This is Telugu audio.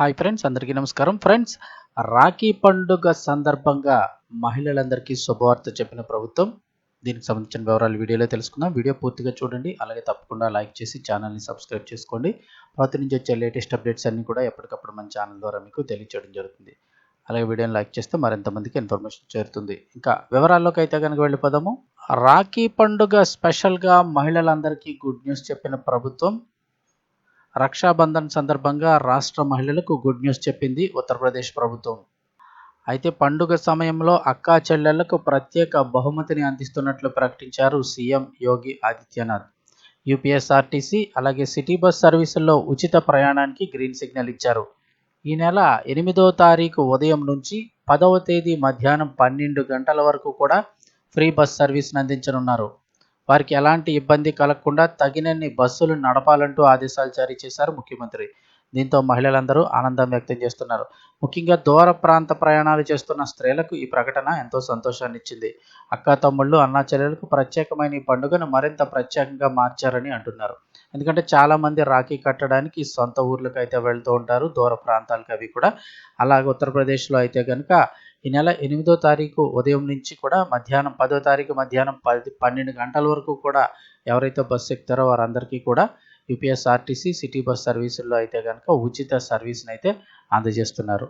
హాయ్ ఫ్రెండ్స్ అందరికీ నమస్కారం. ఫ్రెండ్స్ రాఖీ పండుగ సందర్భంగా మహిళలందరికీ శుభవార్త చెప్పిన ప్రభుత్వం. దీనికి సంబంధించిన వివరాలు వీడియోలో తెలుసుకుందాం. వీడియో పూర్తిగా చూడండి. అలాగే తప్పకుండా లైక్ చేసి ఛానల్ని సబ్స్క్రైబ్ చేసుకోండి. ప్రతి నుంచి వచ్చే లేటెస్ట్ అప్డేట్స్ అన్నీ కూడా ఎప్పటికప్పుడు మన ఛానల్ ద్వారా మీకు తెలియచేయడం జరుగుతుంది. అలాగే వీడియోని లైక్ చేస్తే మరింతమందికి ఇన్ఫర్మేషన్ చేరుతుంది. ఇంకా వివరాల్లోకి అయితే కనుక వెళ్ళిపోదాము. రాఖీ పండుగ స్పెషల్గా మహిళలందరికీ గుడ్ న్యూస్ చెప్పిన ప్రభుత్వం రక్షాబంధన్ సందర్భంగా రాష్ట్ర మహిళలకు గుడ్ న్యూస్ చెప్పింది ఉత్తరప్రదేశ్ ప్రభుత్వం. అయితే పండుగ సమయంలో అక్కా చెల్లెళ్ళకు ప్రత్యేక బహుమతిని అందిస్తున్నట్లు ప్రకటించారు సీఎం యోగి ఆదిత్యనాథ్. యూపీఎస్ఆర్టీసీ అలాగే సిటీ బస్ సర్వీసుల్లో ఉచిత ప్రయాణానికి గ్రీన్ సిగ్నల్ ఇచ్చారు. ఈ నెల ఎనిమిదో తారీఖు ఉదయం నుంచి పదవ తేదీ మధ్యాహ్నం పన్నెండు గంటల వరకు కూడా ఫ్రీ బస్ సర్వీస్ని అందించనున్నారు. వారికి ఎలాంటి ఇబ్బంది కలగకుండా తగినన్ని బస్సులు నడపాలంటూ ఆదేశాలు జారీ చేశారు ముఖ్యమంత్రి. దీంతో మహిళలందరూ ఆనందం వ్యక్తం చేస్తున్నారు. ముఖ్యంగా దూర ప్రాంత ప్రయాణాలు చేస్తున్న స్త్రీలకు ఈ ప్రకటన ఎంతో సంతోషాన్ని ఇచ్చింది అక్క తమ్ముళ్ళు అన్నా చెల్లెలకు ప్రత్యేకమైన ఈ పండుగను మరింత ప్రత్యేకంగా మార్చారని అంటున్నారు. ఎందుకంటే చాలామంది రాఖీ కట్టడానికి సొంత ఊర్లకు అయితే వెళ్తూ ఉంటారు దూర ప్రాంతాలకు అవి కూడా. అలాగే ఉత్తరప్రదేశ్లో అయితే కనుక ఈ నెల ఎనిమిదో తారీఖు ఉదయం నుంచి కూడా మధ్యాహ్నం పదో తారీఖు మధ్యాహ్నం పది పన్నెండు గంటల వరకు కూడా ఎవరైతే బస్సు ఎక్కుతారో వారందరికీ కూడా యూపీఎస్ఆర్టీసీ సిటీ బస్ సర్వీసుల్లో అయితే కనుక ఉచిత సర్వీస్ని అయితే అందజేస్తున్నారు.